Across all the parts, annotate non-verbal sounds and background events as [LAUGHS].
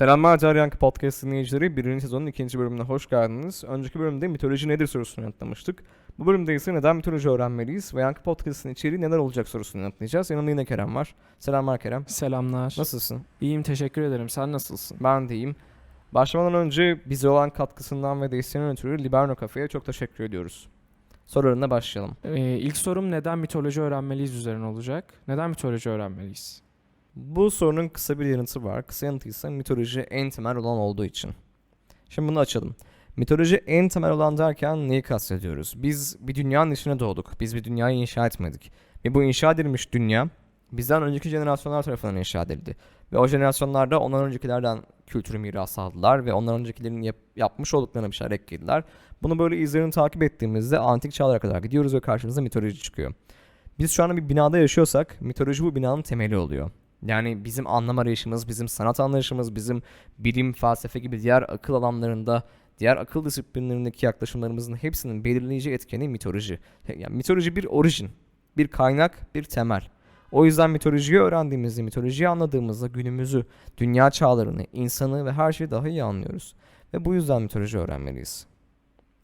Selamlar Caryankı Podcast dinleyicileri. Birinci sezonun ikinci bölümüne hoş geldiniz. Önceki bölümde mitoloji nedir sorusunu yanıtlamıştık. Bu bölümde ise neden mitoloji öğrenmeliyiz ve Yankı Podcast'ın içeriği neler olacak sorusunu yanıtlayacağız. Yanımda yine Kerem var. Selamlar Kerem. Selamlar. Nasılsın? İyiyim teşekkür ederim. Sen nasılsın? Ben de iyiyim. Başlamadan önce bize olan katkısından ve desteğinden ötürü Liberno Cafe'ye çok teşekkür ediyoruz. Sorularına başlayalım. Ee, ilk sorum neden mitoloji öğrenmeliyiz üzerine olacak. Neden mitoloji öğrenmeliyiz? Bu sorunun kısa bir yanıtı var. Kısa yanıtı ise mitoloji en temel olan olduğu için. Şimdi bunu açalım. Mitoloji en temel olan derken neyi kastediyoruz? Biz bir dünyanın içine doğduk. Biz bir dünyayı inşa etmedik. Ve bu inşa edilmiş dünya bizden önceki jenerasyonlar tarafından inşa edildi. Ve o jenerasyonlarda ondan öncekilerden kültürü miras aldılar ve ondan öncekilerin yap- yapmış olduklarına bir şeyler eklediler. Bunu böyle izlerini takip ettiğimizde antik çağlara kadar gidiyoruz ve karşımıza mitoloji çıkıyor. Biz şu anda bir binada yaşıyorsak mitoloji bu binanın temeli oluyor. Yani bizim anlam arayışımız, bizim sanat anlayışımız, bizim bilim, felsefe gibi diğer akıl alanlarında, diğer akıl disiplinlerindeki yaklaşımlarımızın hepsinin belirleyici etkeni mitoloji. Yani mitoloji bir orijin, bir kaynak, bir temel. O yüzden mitolojiyi öğrendiğimizde, mitolojiyi anladığımızda günümüzü, dünya çağlarını, insanı ve her şeyi daha iyi anlıyoruz. Ve bu yüzden mitoloji öğrenmeliyiz.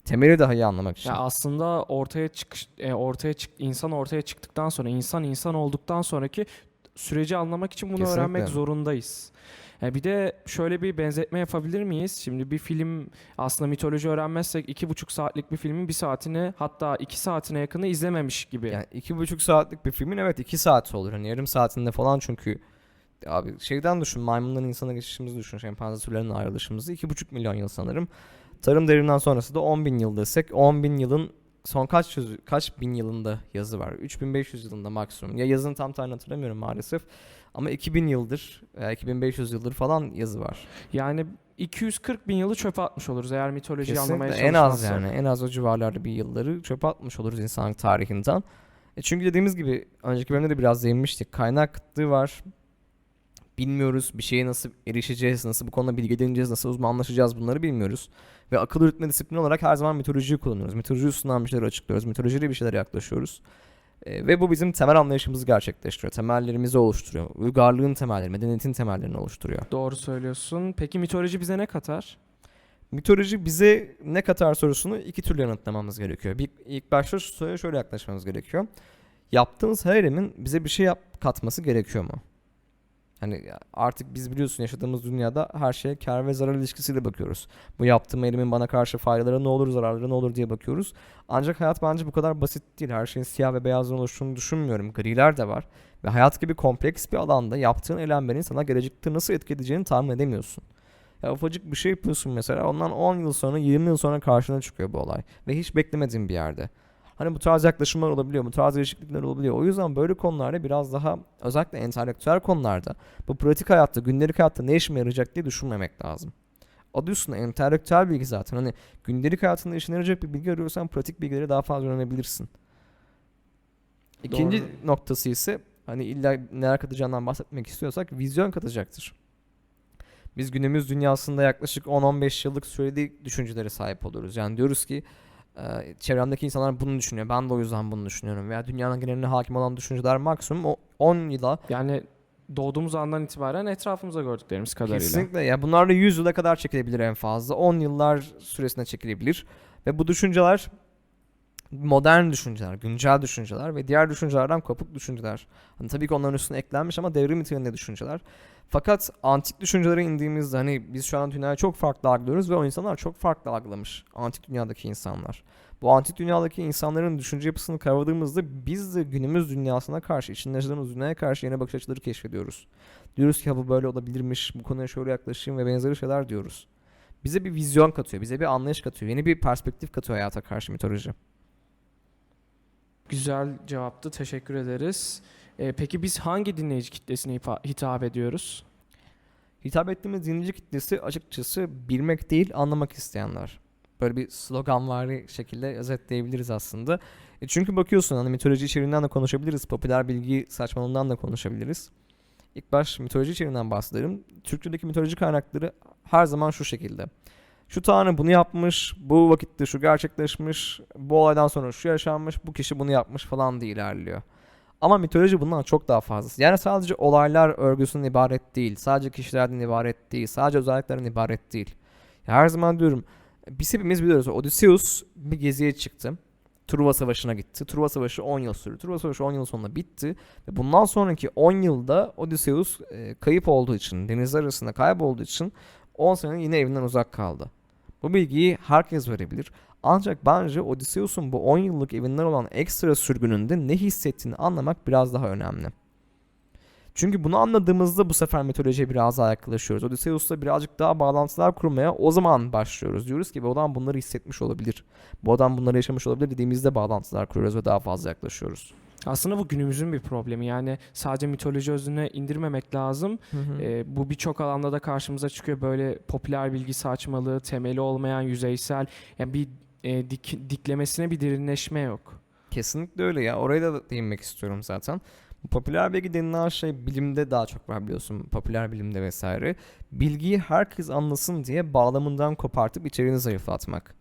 Temeli daha iyi anlamak için. Ya aslında ortaya çıkış e, ortaya çık insan ortaya çıktıktan sonra insan insan olduktan sonraki süreci anlamak için bunu Kesinlikle. öğrenmek zorundayız. Ya bir de şöyle bir benzetme yapabilir miyiz? Şimdi bir film aslında mitoloji öğrenmezsek iki buçuk saatlik bir filmin bir saatini hatta iki saatine yakını izlememiş gibi. Yani iki buçuk saatlik bir filmin evet iki saati olur. Hani yarım saatinde falan çünkü abi şeyden düşün maymundan insana geçişimizi düşün. Şempanze türlerinin ayrılışımızı iki buçuk milyon yıl sanırım. Tarım devriminden sonrası da 10 bin yıl desek 10 bin yılın son kaç yüz, kaç bin yılında yazı var? 3500 yılında maksimum. Ya yazını tam tarihini hatırlamıyorum maalesef. Ama 2000 yıldır, veya 2500 yıldır falan yazı var. Yani 240 bin yılı çöpe atmış oluruz eğer mitolojiyi anlamaya Kesinlikle en az çalışmazsak. yani en az o civarlarda bir yılları çöpe atmış oluruz insanlık tarihinden. E çünkü dediğimiz gibi önceki bölümde de biraz değinmiştik. Kaynak kıtlığı var. Bilmiyoruz bir şeye nasıl erişeceğiz, nasıl bu konuda bilgi edineceğiz, nasıl uzmanlaşacağız bunları bilmiyoruz. Ve akıl yürütme disiplini olarak her zaman mitolojiyi kullanıyoruz. Mitoloji üstünden bir şeyler açıklıyoruz. Mitolojiyle bir şeyler yaklaşıyoruz. E, ve bu bizim temel anlayışımızı gerçekleştiriyor. Temellerimizi oluşturuyor. Uygarlığın temelleri, medeniyetin temellerini oluşturuyor. Doğru söylüyorsun. Peki mitoloji bize ne katar? Mitoloji bize ne katar sorusunu iki türlü yanıtlamamız gerekiyor. Bir, ilk başta şöyle yaklaşmamız gerekiyor. Yaptığımız her eylemin bize bir şey yap, katması gerekiyor mu? Hani artık biz biliyorsun yaşadığımız dünyada her şeye kar ve zarar ilişkisiyle bakıyoruz. Bu yaptığım eylemin bana karşı faydaları ne olur, zararları ne olur diye bakıyoruz. Ancak hayat bence bu kadar basit değil. Her şeyin siyah ve beyazdan oluştuğunu düşünmüyorum. Griler de var. Ve hayat gibi kompleks bir alanda yaptığın eylemlerin sana gelecekte nasıl etki edeceğini tahmin edemiyorsun. Ya ufacık bir şey yapıyorsun mesela ondan 10 yıl sonra 20 yıl sonra karşına çıkıyor bu olay. Ve hiç beklemediğin bir yerde. Hani bu tarz yaklaşımlar olabiliyor, bu tarz değişiklikler olabiliyor. O yüzden böyle konularda biraz daha özellikle entelektüel konularda bu pratik hayatta, gündelik hayatta ne işime yarayacak diye düşünmemek lazım. Adı üstünde entelektüel bilgi zaten. Hani gündelik hayatında işine yarayacak bir bilgi arıyorsan pratik bilgileri daha fazla öğrenebilirsin. İkinci Doğru. noktası ise hani illa neler katacağından bahsetmek istiyorsak vizyon katacaktır. Biz günümüz dünyasında yaklaşık 10-15 yıllık süreli düşüncelere sahip oluyoruz. Yani diyoruz ki çevremdeki insanlar bunu düşünüyor. Ben de o yüzden bunu düşünüyorum. Veya dünyanın geneline hakim olan düşünceler maksimum o 10 yıla Yani doğduğumuz andan itibaren etrafımıza gördüklerimiz kadarıyla. kesinlikle ya bunlar da 100 yıla kadar çekilebilir en fazla. 10 yıllar süresine çekilebilir. Ve bu düşünceler modern düşünceler, güncel düşünceler ve diğer düşüncelerden kopuk düşünceler. Hani tabii ki onların üstüne eklenmiş ama devrim niteliğinde düşünceler. Fakat antik düşüncelere indiğimizde hani biz şu an dünyayı çok farklı algılıyoruz ve o insanlar çok farklı algılamış. Antik dünyadaki insanlar. Bu antik dünyadaki insanların düşünce yapısını kavradığımızda biz de günümüz dünyasına karşı, içinde yaşadığımız dünyaya karşı yeni bakış açıları keşfediyoruz. Diyoruz ki bu böyle olabilirmiş, bu konuya şöyle yaklaşayım ve benzeri şeyler diyoruz. Bize bir vizyon katıyor, bize bir anlayış katıyor, yeni bir perspektif katıyor hayata karşı mitoloji. Güzel cevaptı. Teşekkür ederiz. Ee, peki biz hangi dinleyici kitlesine hitap ediyoruz? Hitap ettiğimiz dinleyici kitlesi açıkçası bilmek değil anlamak isteyenler. Böyle bir sloganvari şekilde özetleyebiliriz aslında. E çünkü bakıyorsun hani mitoloji içeriğinden de konuşabiliriz. Popüler bilgi saçmalığından da konuşabiliriz. İlk baş mitoloji içeriğinden bahsedelim. Türkçedeki mitoloji kaynakları her zaman şu şekilde. Şu tanrı bunu yapmış, bu vakitte şu gerçekleşmiş, bu olaydan sonra şu yaşanmış, bu kişi bunu yapmış falan diye ilerliyor. Ama mitoloji bundan çok daha fazlası. Yani sadece olaylar örgüsünden ibaret değil. Sadece kişilerden ibaret değil. Sadece özelliklerden ibaret değil. Ya her zaman diyorum biz hepimiz biliyoruz. Odysseus bir geziye çıktı. Truva Savaşı'na gitti. Truva Savaşı 10 yıl sürdü. Truva Savaşı 10 yıl sonunda bitti. Ve bundan sonraki 10 yılda Odysseus e, kayıp olduğu için, denizler arasında kaybolduğu için 10 sene yine evinden uzak kaldı. Bu bilgiyi herkes verebilir. Ancak bence Odysseus'un bu 10 yıllık evinden olan ekstra sürgününde ne hissettiğini anlamak biraz daha önemli. Çünkü bunu anladığımızda bu sefer mitolojiye biraz daha yaklaşıyoruz. Odysseus'la birazcık daha bağlantılar kurmaya o zaman başlıyoruz. Diyoruz ki bu adam bunları hissetmiş olabilir. Bu adam bunları yaşamış olabilir dediğimizde bağlantılar kuruyoruz ve daha fazla yaklaşıyoruz. Aslında bu günümüzün bir problemi. Yani sadece mitoloji özüne indirmemek lazım. Ee, bu birçok alanda da karşımıza çıkıyor. Böyle popüler bilgi saçmalığı, temeli olmayan yüzeysel, yani bir e, dik- diklemesine bir derinleşme yok. Kesinlikle öyle ya. Oraya da değinmek istiyorum zaten. Popüler bilgi denilen şey bilimde daha çok var biliyorsun. Popüler bilimde vesaire. Bilgiyi herkes anlasın diye bağlamından kopartıp içeriğini zayıflatmak.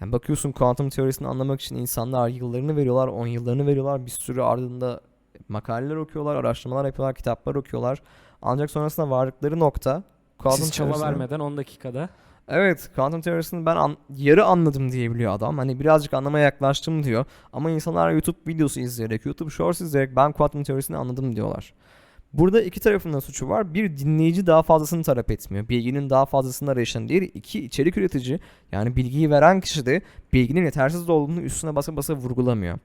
Yani bakıyorsun kuantum teorisini anlamak için insanlar yıllarını veriyorlar, 10 yıllarını veriyorlar. Bir sürü ardında makaleler okuyorlar, araştırmalar yapıyorlar, kitaplar okuyorlar. Ancak sonrasında vardıkları nokta kuantum Siz çaba vermeden 10 dakikada. Evet, kuantum teorisini ben an- yarı anladım diyebiliyor adam. Hani birazcık anlamaya yaklaştım diyor. Ama insanlar YouTube videosu izleyerek, YouTube Shorts izleyerek ben kuantum teorisini anladım diyorlar. Burada iki tarafın da suçu var. Bir, dinleyici daha fazlasını talep etmiyor. Bilginin daha fazlasını arayışını değil. İki, içerik üretici yani bilgiyi veren kişi de bilginin yetersiz olduğunu üstüne basa basa vurgulamıyor.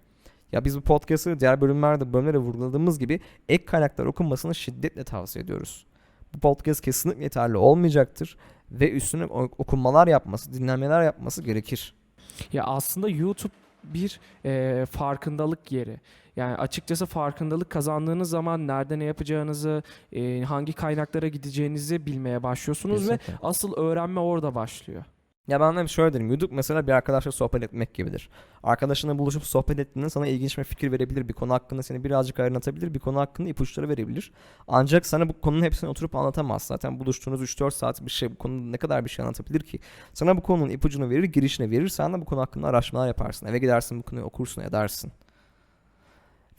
Ya biz bu podcast'ı diğer bölümlerde bölümlere vurguladığımız gibi ek kaynaklar okunmasını şiddetle tavsiye ediyoruz. Bu podcast kesinlikle yeterli olmayacaktır ve üstüne okunmalar yapması, dinlemeler yapması gerekir. Ya aslında YouTube bir e, farkındalık yeri. Yani açıkçası farkındalık kazandığınız zaman nerede ne yapacağınızı, e, hangi kaynaklara gideceğinizi bilmeye başlıyorsunuz ve Kesinlikle. asıl öğrenme orada başlıyor. Ya ben de şöyle derim. YouTube mesela bir arkadaşla sohbet etmek gibidir. Arkadaşınla buluşup sohbet ettiğinde sana ilginç bir fikir verebilir. Bir konu hakkında seni birazcık aydınlatabilir. Bir konu hakkında ipuçları verebilir. Ancak sana bu konunun hepsini oturup anlatamaz. Zaten buluştuğunuz 3-4 saat bir şey bu konuda ne kadar bir şey anlatabilir ki? Sana bu konunun ipucunu verir, girişini verir. Sen de bu konu hakkında araştırmalar yaparsın. Eve gidersin bu konuyu okursun, edersin.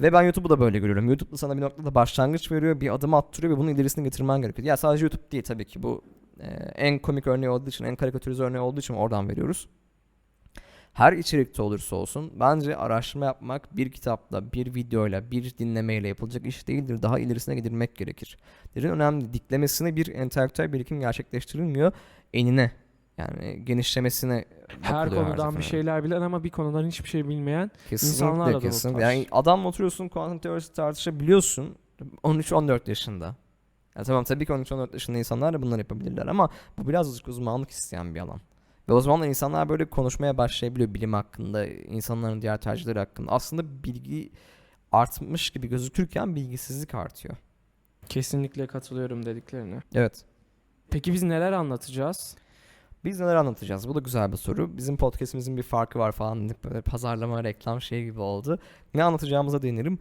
Ve ben YouTube'u da böyle görüyorum. YouTube da sana bir noktada başlangıç veriyor, bir adım attırıyor ve bunun ilerisine getirmen gerekiyor. Ya sadece YouTube değil tabii ki bu en komik örneği olduğu için, en karikatürize örneği olduğu için oradan veriyoruz. Her içerikte olursa olsun bence araştırma yapmak bir kitapla, bir videoyla, bir dinlemeyle yapılacak iş değildir. Daha ilerisine gidilmek gerekir. Derin önemli diklemesine bir entelektüel birikim gerçekleştirilmiyor. Enine yani genişlemesine Her konudan bir seferinde. şeyler bilen ama bir konudan hiçbir şey bilmeyen Kesinlikle İnsanlarla kesinlikle. taş. Yani adamla oturuyorsun kuantum teorisi tartışabiliyorsun 13-14 yaşında. Ya tamam tabii ki 13-14 yaşında insanlar da bunları yapabilirler ama bu birazcık uzmanlık isteyen bir alan. Ve o zaman da insanlar böyle konuşmaya başlayabiliyor bilim hakkında, insanların diğer tercihleri hakkında. Aslında bilgi artmış gibi gözükürken bilgisizlik artıyor. kesinlikle katılıyorum dediklerine. Evet. Peki biz neler anlatacağız? Biz neler anlatacağız? Bu da güzel bir soru. Bizim podcastimizin bir farkı var falan. Böyle pazarlama, reklam şeyi gibi oldu. Ne anlatacağımıza değinirim.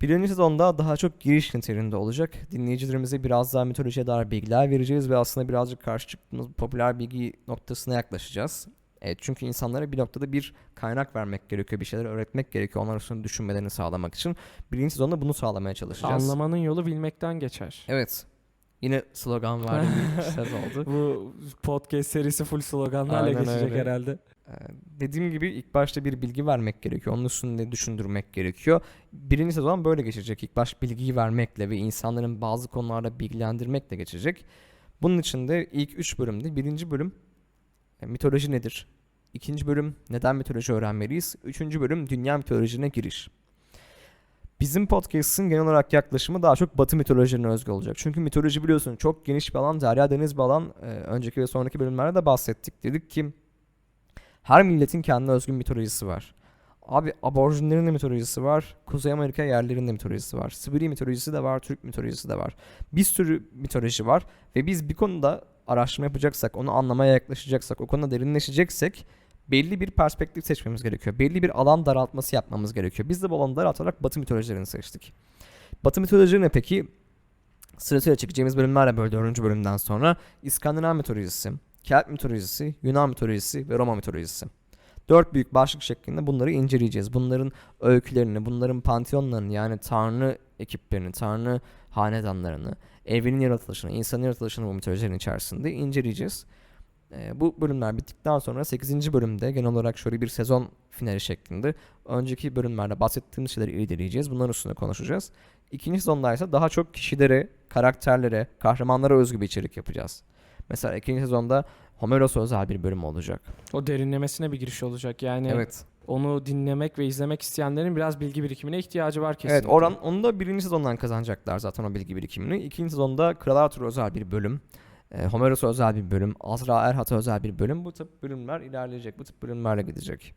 Birinci sezonda daha çok giriş niteliğinde olacak. Dinleyicilerimize biraz daha mitolojiye dair bilgiler vereceğiz ve aslında birazcık karşı çıktığımız popüler bilgi noktasına yaklaşacağız. Evet, çünkü insanlara bir noktada bir kaynak vermek gerekiyor, bir şeyler öğretmek gerekiyor. Onlar üstüne düşünmelerini sağlamak için. Birinci sezonda bunu sağlamaya çalışacağız. Anlamanın yolu bilmekten geçer. Evet. Yine slogan var [LAUGHS] bir söz oldu. Bu podcast serisi full sloganlarla Aynen geçecek öyle. herhalde. Dediğim gibi ilk başta bir bilgi vermek gerekiyor. Onun üstünde düşündürmek gerekiyor. Birinci sezon böyle geçecek. İlk baş bilgiyi vermekle ve insanların bazı konularda bilgilendirmekle geçecek. Bunun için de ilk üç bölümde birinci bölüm e, mitoloji nedir? İkinci bölüm neden mitoloji öğrenmeliyiz? Üçüncü bölüm dünya mitolojisine giriş. Bizim podcast'ın genel olarak yaklaşımı daha çok batı mitolojilerine özgü olacak. Çünkü mitoloji biliyorsun çok geniş bir alan, derya deniz bir alan. Ee, önceki ve sonraki bölümlerde de bahsettik. Dedik ki her milletin kendine özgün mitolojisi var. Abi aborjinlerin de mitolojisi var. Kuzey Amerika yerlerinin de mitolojisi var. Sibirya mitolojisi de var. Türk mitolojisi de var. Bir sürü mitoloji var. Ve biz bir konuda araştırma yapacaksak, onu anlamaya yaklaşacaksak, o konuda derinleşeceksek belli bir perspektif seçmemiz gerekiyor. Belli bir alan daraltması yapmamız gerekiyor. Biz de bu alanı daraltarak Batı mitolojilerini seçtik. Batı mitolojileri ne peki? Sırasıyla çekeceğimiz bölümlerle böyle dördüncü bölümden sonra İskandinav mitolojisi, Kelt mitolojisi, Yunan mitolojisi ve Roma mitolojisi. Dört büyük başlık şeklinde bunları inceleyeceğiz. Bunların öykülerini, bunların panteonlarını yani tanrı ekiplerini, tanrı hanedanlarını, evrenin yaratılışını, insanın yaratılışını bu mitolojilerin içerisinde inceleyeceğiz. Ee, bu bölümler bittikten sonra 8. bölümde genel olarak şöyle bir sezon finali şeklinde önceki bölümlerde bahsettiğimiz şeyleri irdeleyeceğiz. Bunların üstüne konuşacağız. İkinci sezonda ise daha çok kişilere, karakterlere, kahramanlara özgü bir içerik yapacağız. Mesela ikinci sezonda Homeros'a özel bir bölüm olacak. O derinlemesine bir giriş olacak. Yani Evet. onu dinlemek ve izlemek isteyenlerin biraz bilgi birikimine ihtiyacı var kesinlikle. Evet oran onu da birinci sezondan kazanacaklar zaten o bilgi birikimini. İkinci sezonda Kral Arthur özel bir bölüm. E, Homeros'a özel bir bölüm. Azra Erhat'a özel bir bölüm. Bu tip bölümler ilerleyecek. Bu tip bölümlerle gidecek.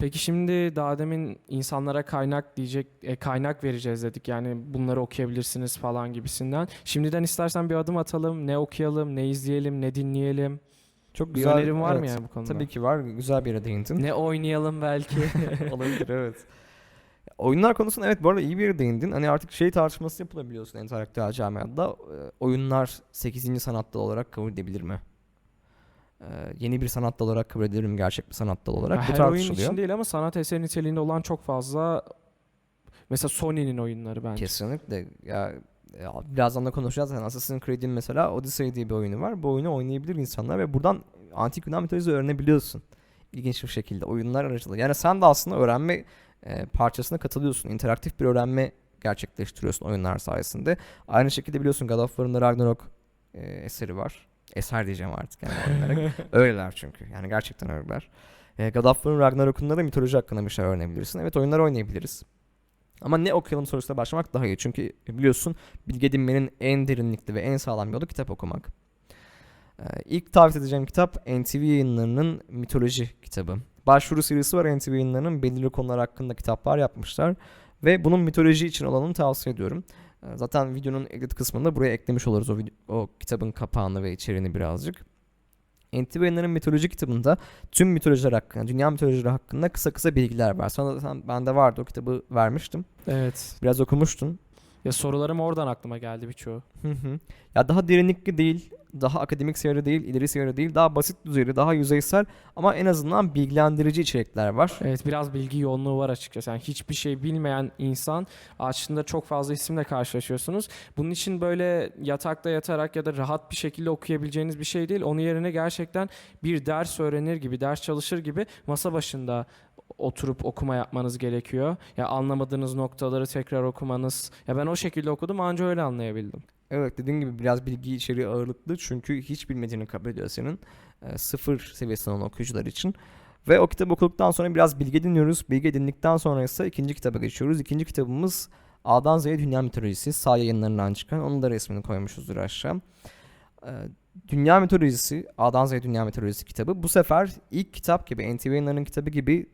Peki şimdi daha demin insanlara kaynak diyecek e, kaynak vereceğiz dedik. Yani bunları okuyabilirsiniz falan gibisinden. Şimdiden istersen bir adım atalım. Ne okuyalım, ne izleyelim, ne dinleyelim. Çok Bir güzel. önerin var mı evet. yani bu konuda? Tabii ki var. Güzel bir yere değindin. Ne oynayalım belki. [LAUGHS] [LAUGHS] Olabilir evet. Oyunlar konusunda evet bu arada iyi bir yere değindin. Hani artık şey tartışması yapılabiliyorsun entelektüel camiada. E, oyunlar 8. sanat dalı olarak kabul edilebilir mi? E, yeni bir sanat dalı olarak kabul edilir mi? Gerçek bir sanat dalı olarak? bu Her oyun için değil ama sanat eseri niteliğinde olan çok fazla mesela Sony'nin oyunları bence. Kesinlikle. Ya, ya birazdan da konuşacağız. Yani Assassin's Creed'in mesela Odyssey diye bir oyunu var. Bu oyunu oynayabilir insanlar ve buradan antik Yunan mitolojisi öğrenebiliyorsun. İlginç bir şekilde oyunlar aracılığıyla. Yani sen de aslında öğrenme e, parçasına katılıyorsun. İnteraktif bir öğrenme gerçekleştiriyorsun oyunlar sayesinde. Aynı şekilde biliyorsun God of War'ın da Ragnarok e, eseri var. Eser diyeceğim artık yani oynayarak. [LAUGHS] Öyleler çünkü. Yani gerçekten öyleler. E, God of War'ın Ragnarok'unda da mitoloji hakkında bir şey öğrenebilirsin. Evet oyunlar oynayabiliriz. Ama ne okuyalım sorusuyla başlamak daha iyi. Çünkü biliyorsun bilgi edinmenin en derinlikli ve en sağlam yolu kitap okumak. Ee, ilk tavsiye edeceğim kitap NTV yayınlarının mitoloji kitabı. Başvuru serisi var NTV yayınlarının belirli konular hakkında kitaplar yapmışlar. Ve bunun mitoloji için olanını tavsiye ediyorum. Ee, zaten videonun edit kısmında buraya eklemiş oluruz o, video- o kitabın kapağını ve içeriğini birazcık. NTV yayınlarının mitoloji kitabında tüm mitolojiler hakkında, dünya mitolojileri hakkında kısa kısa bilgiler var. Sana zaten bende vardı o kitabı vermiştim. Evet. Biraz okumuştun. Ya sorularım oradan aklıma geldi birçoğu. Hı hı. Ya daha derinlikli değil, daha akademik seviyede değil, ileri seviyede değil, daha basit düzeyde, daha yüzeysel ama en azından bilgilendirici içerikler var. Evet biraz bilgi yoğunluğu var açıkçası. Yani hiçbir şey bilmeyen insan aslında çok fazla isimle karşılaşıyorsunuz. Bunun için böyle yatakta yatarak ya da rahat bir şekilde okuyabileceğiniz bir şey değil. Onun yerine gerçekten bir ders öğrenir gibi, ders çalışır gibi masa başında oturup okuma yapmanız gerekiyor. Ya anlamadığınız noktaları tekrar okumanız. Ya ben o şekilde okudum anca öyle anlayabildim. Evet dediğim gibi biraz bilgi içeriği ağırlıklı çünkü hiç bilmediğini kabul ediyor senin. e, sıfır seviyesinden olan okuyucular için. Ve o kitabı okuduktan sonra biraz bilgi ediniyoruz. Bilgi edindikten sonra ise ikinci kitaba geçiyoruz. İkinci kitabımız A'dan Z'ye Dünya Mitolojisi. Sağ yayınlarından çıkan. Onun da resmini koymuşuzdur aşağı. Ee, Dünya Mitolojisi, A'dan Z'ye Dünya Mitolojisi kitabı. Bu sefer ilk kitap gibi, NTV yayınlarının kitabı gibi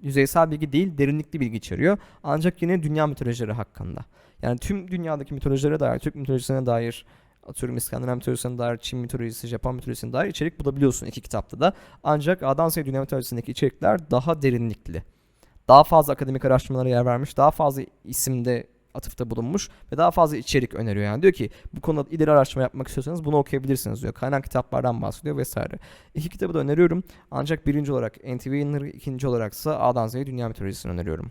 yüzeysel bilgi değil, derinlikli bilgi içeriyor. Ancak yine dünya mitolojileri hakkında. Yani tüm dünyadaki mitolojilere dair, Türk mitolojisine dair, atıyorum İskandinav mitolojisine dair, Çin mitolojisi, Japon mitolojisine dair içerik bulabiliyorsun iki kitapta da. Ancak A'dan Z'ye Dünya mitolojisindeki içerikler daha derinlikli. Daha fazla akademik araştırmalara yer vermiş, daha fazla isimde atıfta bulunmuş ve daha fazla içerik öneriyor. Yani diyor ki bu konuda ileri araştırma yapmak istiyorsanız bunu okuyabilirsiniz diyor. Kaynak kitaplardan bahsediyor vesaire. İki kitabı da öneriyorum. Ancak birinci olarak NTV yayınları, ikinci olaraksa A'dan Z'ye Dünya mitolojisini öneriyorum.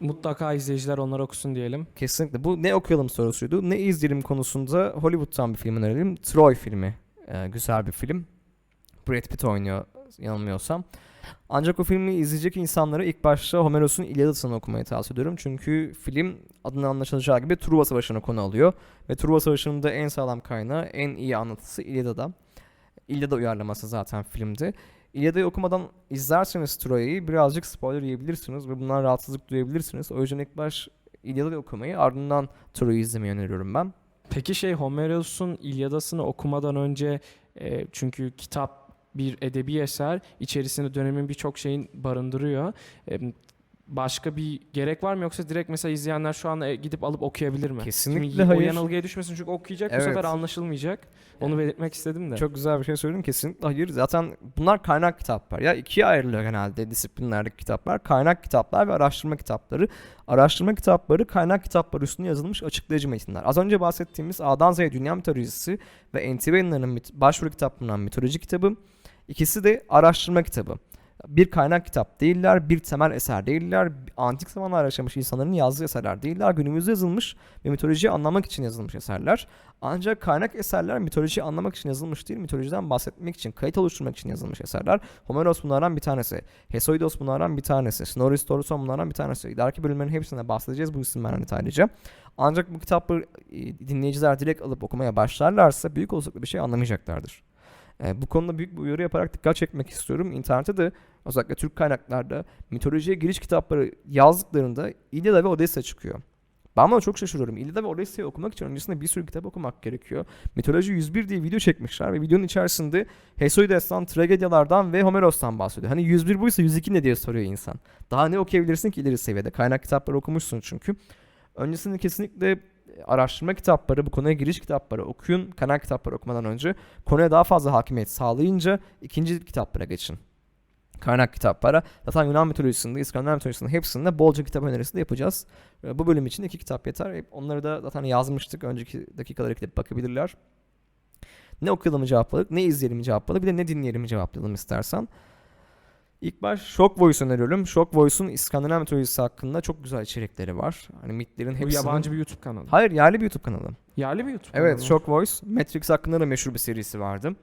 Mutlaka izleyiciler onları okusun diyelim. Kesinlikle. Bu ne okuyalım sorusuydu. Ne izleyelim konusunda Hollywood'dan bir film önerelim. Troy filmi. Ee, güzel bir film. Brad Pitt oynuyor yanılmıyorsam. Ancak o filmi izleyecek insanlara ilk başta Homeros'un İlyada'sını okumayı tavsiye ediyorum. Çünkü film adından anlaşılacağı gibi Truva Savaşı'nı konu alıyor. Ve Truva Savaşı'nın da en sağlam kaynağı, en iyi anlatısı İlyada'da. İlyada uyarlaması zaten filmde. İlyada'yı okumadan izlerseniz Troya'yı birazcık spoiler yiyebilirsiniz ve bundan rahatsızlık duyabilirsiniz. O yüzden ilk baş İlyada'yı okumayı ardından Troy'u izlemeyi öneriyorum ben. Peki şey Homeros'un İlyadası'nı okumadan önce e, çünkü kitap bir edebi eser içerisinde dönemin birçok şeyin barındırıyor. Başka bir gerek var mı yoksa direkt mesela izleyenler şu an e, gidip alıp okuyabilir mi? Kesinlikle Şimdi O hayır. yanılgıya düşmesin çünkü okuyacak bu Evet. sefer anlaşılmayacak. Onu belirtmek istedim de. Çok güzel bir şey söyledin. Kesinlikle hayır. Zaten bunlar kaynak kitaplar. Ya ikiye ayrılıyor genelde disiplinlerdeki kitaplar. Kaynak kitaplar ve araştırma kitapları. Araştırma kitapları kaynak kitapları üstüne yazılmış açıklayıcı metinler. Az önce bahsettiğimiz A'dan Z'ye Dünya Mitolojisi ve NTV yayınlarının başvuru kitaplarından mitoloji kitabı. İkisi de araştırma kitabı. Bir kaynak kitap değiller, bir temel eser değiller, antik zamanlar yaşamış insanların yazdığı eserler değiller, günümüzde yazılmış ve mitolojiyi anlamak için yazılmış eserler. Ancak kaynak eserler mitolojiyi anlamak için yazılmış değil, mitolojiden bahsetmek için, kayıt oluşturmak için yazılmış eserler. Homeros bunlardan bir tanesi, Hesiodos bunlardan bir tanesi, Snorri Sturluson bunlardan bir tanesi. İleriki bölümlerin hepsinde bahsedeceğiz bu isimlerden detaylıca. Ancak bu kitapları e, dinleyiciler direkt alıp okumaya başlarlarsa büyük olasılıkla bir şey anlamayacaklardır. E, bu konuda büyük bir uyarı yaparak dikkat çekmek istiyorum. İnternette de özellikle Türk kaynaklarda mitolojiye giriş kitapları yazdıklarında İlyada ve Odessa çıkıyor. Ben buna çok şaşırıyorum. İlyada ve Odessa'yı okumak için öncesinde bir sürü kitap okumak gerekiyor. Mitoloji 101 diye video çekmişler ve videonun içerisinde Hesiodos'tan, tragedyalardan ve Homeros'tan bahsediyor. Hani 101 buysa 102 ne diye soruyor insan. Daha ne okuyabilirsin ki ileri seviyede? Kaynak kitapları okumuşsun çünkü. Öncesinde kesinlikle araştırma kitapları, bu konuya giriş kitapları okuyun. Kaynak kitapları okumadan önce konuya daha fazla hakimiyet sağlayınca ikinci kitaplara geçin. Kaynak kitaplara. Zaten Yunan mitolojisinde, İskandinav mitolojisinde hepsinde bolca kitap önerisi de yapacağız. E, Bu bölüm için iki kitap yeter. Onları da zaten yazmıştık. Önceki dakikalara gidip bakabilirler. Ne okuyalım cevapladık, ne izleyelim cevapladık, bir de ne dinleyelim cevaplayalım istersen. İlk baş Shock Voice öneriyorum. Shock Voice'un İskandinav mitolojisi hakkında çok güzel içerikleri var. Hani mitlerin Bu hepsinin... yabancı bir YouTube kanalı. Hayır yerli bir YouTube kanalı. Yerli bir YouTube Evet kanalı. Shock Voice. Matrix hakkında da meşhur bir serisi vardı.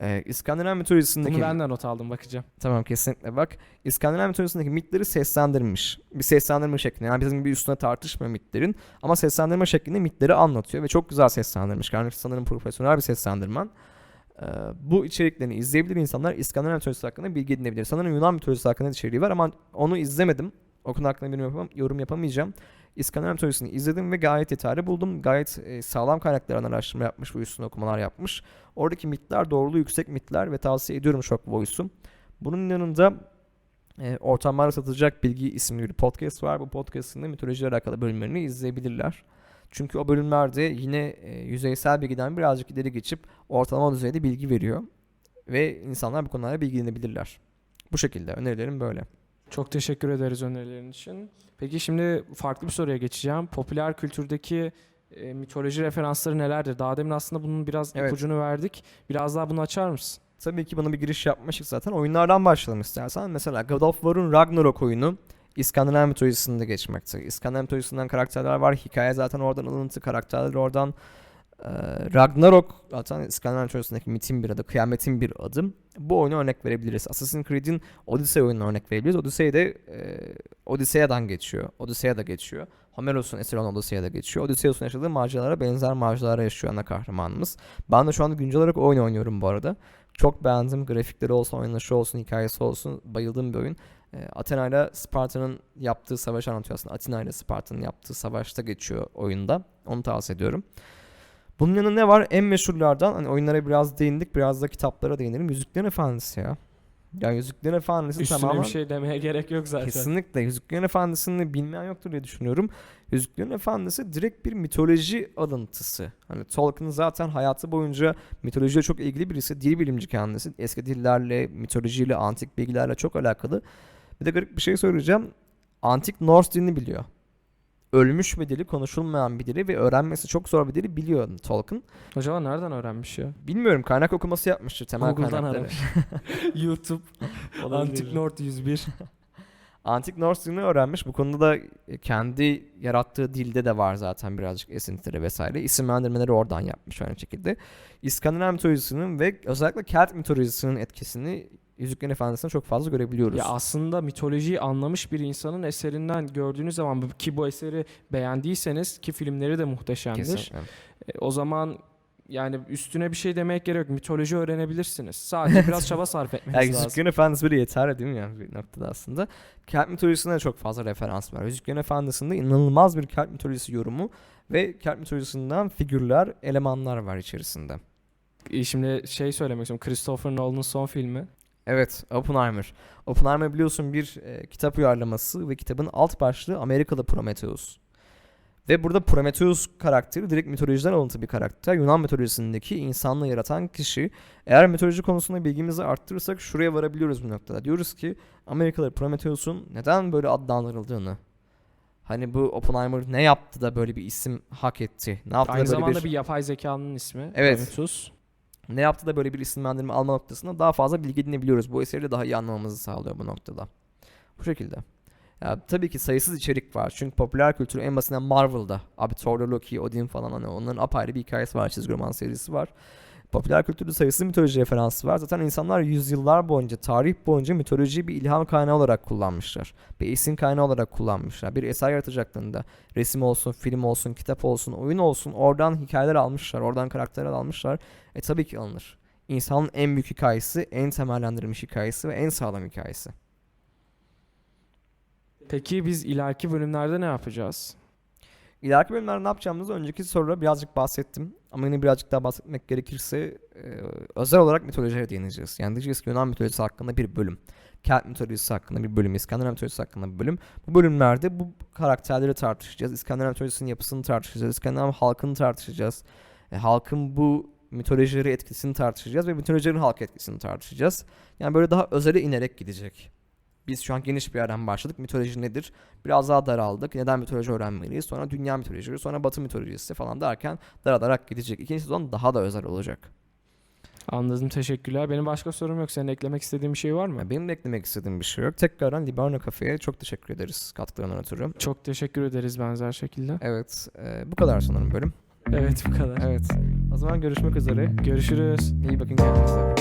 Ee, İskandinav mitolojisindeki... Bunu ben de not aldım bakacağım. Tamam kesinlikle bak. İskandinav mitolojisindeki mitleri seslendirmiş. Bir seslendirme şeklinde. Yani bizim gibi üstüne tartışmıyor mitlerin. Ama seslendirme şeklinde mitleri anlatıyor ve çok güzel seslendirmiş. Kendisi sanırım profesyonel bir seslendirmen. Ee, bu içeriklerini izleyebilir insanlar İskandinav mitolojisi hakkında bilgi edinebilir. Sanırım Yunan mitolojisi hakkında da içeriği var ama onu izlemedim. O konu hakkında yapamam, yorum yapamayacağım. İskandinav mitolojisini izledim ve gayet yeterli buldum. Gayet e, sağlam kaynaklardan araştırma yapmış ve üstüne okumalar yapmış. Oradaki mitler doğruluğu yüksek mitler ve tavsiye ediyorum Shock Voice'u. Bunun yanında e, ortamlarda satılacak bilgi isimli bir podcast var. Bu podcast'ın da mitolojiyle alakalı bölümlerini izleyebilirler. Çünkü o bölümlerde yine e, yüzeysel bilgiden birazcık ileri geçip ortalama düzeyde bilgi veriyor. Ve insanlar bu konularda bilgilenebilirler. Bu şekilde önerilerim böyle. Çok teşekkür ederiz önerilerin için. Peki şimdi farklı bir soruya geçeceğim. Popüler kültürdeki e, mitoloji referansları nelerdir? Daha demin aslında bunun biraz Evet. ipucunu verdik. Biraz daha bunu açar mısın? Tabii ki buna bir giriş yapmıştık zaten. Oyunlardan başlayalım istersen. Mesela God of War'un Ragnarok oyunu İskandinav mitolojisinde geçmekte. İskandinav mitolojisinden karakterler var. Hikaye zaten oradan alıntı, karakterler oradan. Ee, Ragnarok zaten İskandinav mitolojisindeki mitin bir adı, kıyametin bir adı. Bu oyuna örnek verebiliriz. Assassin's Creed'in Odyssey oyununa örnek verebiliriz. Odyssey de e, Odyssea'dan geçiyor. Odyssea'da geçiyor. Homeros'un eseri olan Odyssea'da geçiyor. Odysseus'un yaşadığı maceralara benzer maceralara yaşıyor ana kahramanımız. Ben de şu anda güncel olarak oyun oynuyorum bu arada. Çok beğendim. Grafikleri olsun, oynanışı olsun, hikayesi olsun. Bayıldığım bir oyun. E, Athena ile Sparta'nın yaptığı savaşı anlatıyor aslında. Athena ile Sparta'nın yaptığı savaşta geçiyor oyunda. Onu tavsiye ediyorum. Bunun yanında ne var? En meşhurlardan hani oyunlara biraz değindik. Biraz da kitaplara değinelim. Yüzüklerin Efendisi ya. Ya Yüzüklerin Efendisi Üstüne tamamen... bir şey demeye gerek yok zaten. Kesinlikle. Yüzüklerin Efendisi'ni bilmeyen yoktur diye düşünüyorum. Yüzüklerin Efendisi direkt bir mitoloji alıntısı. Hani Tolkien zaten hayatı boyunca mitolojiye çok ilgili birisi. Dil bilimci kendisi. Eski dillerle, mitolojiyle, antik bilgilerle çok alakalı. Bir de garip bir şey söyleyeceğim. Antik Norse dilini biliyor. Ölmüş bir dili, konuşulmayan bir dili ve öğrenmesi çok zor bir dili biliyor Tolkien. Acaba nereden öğrenmiş ya? Bilmiyorum kaynak okuması yapmıştır temel Google'dan kaynakları. [LAUGHS] YouTube. Antik North [LAUGHS] 101. Antik Norse dilini öğrenmiş. Bu konuda da kendi yarattığı dilde de var zaten birazcık esintileri vesaire. İsimlendirmeleri oradan yapmış aynı şekilde. İskandinav mitolojisinin ve özellikle Kelt mitolojisinin etkisini Yüzüklerin Efendisi'nde çok fazla görebiliyoruz. Ya aslında mitolojiyi anlamış bir insanın eserinden gördüğünüz zaman ki bu eseri beğendiyseniz ki filmleri de muhteşemdir. Kesinlikle. O zaman yani üstüne bir şey demek gerek yok. Mitoloji öğrenebilirsiniz. Sadece [LAUGHS] biraz çaba sarf etmeniz lazım. Yüzüklerin Efendisi bile yeterli değil mi yani bir noktada aslında. Kelt mitolojisinde de çok fazla referans var. Yüzüklerin Efendisi'nde inanılmaz bir Kelt mitolojisi yorumu ve Kelt mitolojisinden figürler, elemanlar var içerisinde. E, Şimdi şey söylemek istiyorum. Christopher Nolan'ın son filmi. Evet, Oppenheimer. Oppenheimer biliyorsun bir e, kitap uyarlaması ve kitabın alt başlığı Amerikalı Prometheus. Ve burada Prometheus karakteri direkt mitolojiden alıntı bir karakter. Yunan mitolojisindeki insanlığı yaratan kişi. Eğer mitoloji konusunda bilgimizi arttırırsak şuraya varabiliyoruz bu noktada. Diyoruz ki Amerikalı Prometheus'un neden böyle adlandırıldığını. Hani bu Oppenheimer ne yaptı da böyle bir isim hak etti? Ne yaptı Aynı da böyle zamanda bir... bir yapay zekanın ismi. Evet. Prometheus. Ne yaptı da böyle bir isimlendirme alma noktasında daha fazla bilgi edinebiliyoruz. Bu eseri de daha iyi anlamamızı sağlıyor bu noktada. Bu şekilde. Ya, tabii ki sayısız içerik var. Çünkü popüler kültür en basitinden Marvel'da. Abi Thor'da Loki, Odin falan hani onların apayrı bir hikayesi var. Çizgi roman serisi var. Popüler kültürde sayısız mitoloji referansı var. Zaten insanlar yüzyıllar boyunca, tarih boyunca mitolojiyi bir ilham kaynağı olarak kullanmışlar. Bir esin kaynağı olarak kullanmışlar. Bir eser yaratacaklarında resim olsun, film olsun, kitap olsun, oyun olsun oradan hikayeler almışlar. Oradan karakterler almışlar. E tabii ki alınır. İnsanın en büyük hikayesi, en temellendirilmiş hikayesi ve en sağlam hikayesi. Peki biz ileriki bölümlerde ne yapacağız? İleriki bölümlerde ne yapacağımızı önceki soruda birazcık bahsettim. Ama yine birazcık daha bahsetmek gerekirse e, özel olarak mitolojiye değineceğiz. Yani diyeceğiz ki Yunan mitolojisi hakkında bir bölüm. Kelt mitolojisi hakkında bir bölüm, İskandinav mitolojisi hakkında bir bölüm. Bu bölümlerde bu karakterleri tartışacağız. İskandinav mitolojisinin yapısını tartışacağız. İskandinav halkını tartışacağız. E, halkın bu mitolojileri etkisini tartışacağız ve mitolojilerin halk etkisini tartışacağız. Yani böyle daha özele inerek gidecek. Biz şu an geniş bir yerden başladık. Mitoloji nedir? Biraz daha daraldık. Neden mitoloji öğrenmeliyiz? Sonra dünya mitolojisi, sonra batı mitolojisi falan derken daralarak gidecek. İkinci sezon daha da özel olacak. Anladım teşekkürler. Benim başka sorum yok. Senin eklemek istediğin bir şey var mı? Benim de eklemek istediğim bir şey yok. Tekrardan Libarno Cafe'ye çok teşekkür ederiz katkılarından ötürü. Çok teşekkür ederiz benzer şekilde. Evet, e, bu kadar sanırım bölüm. Evet bu kadar. Evet. O zaman görüşmek üzere. Görüşürüz. İyi bakın kendinize.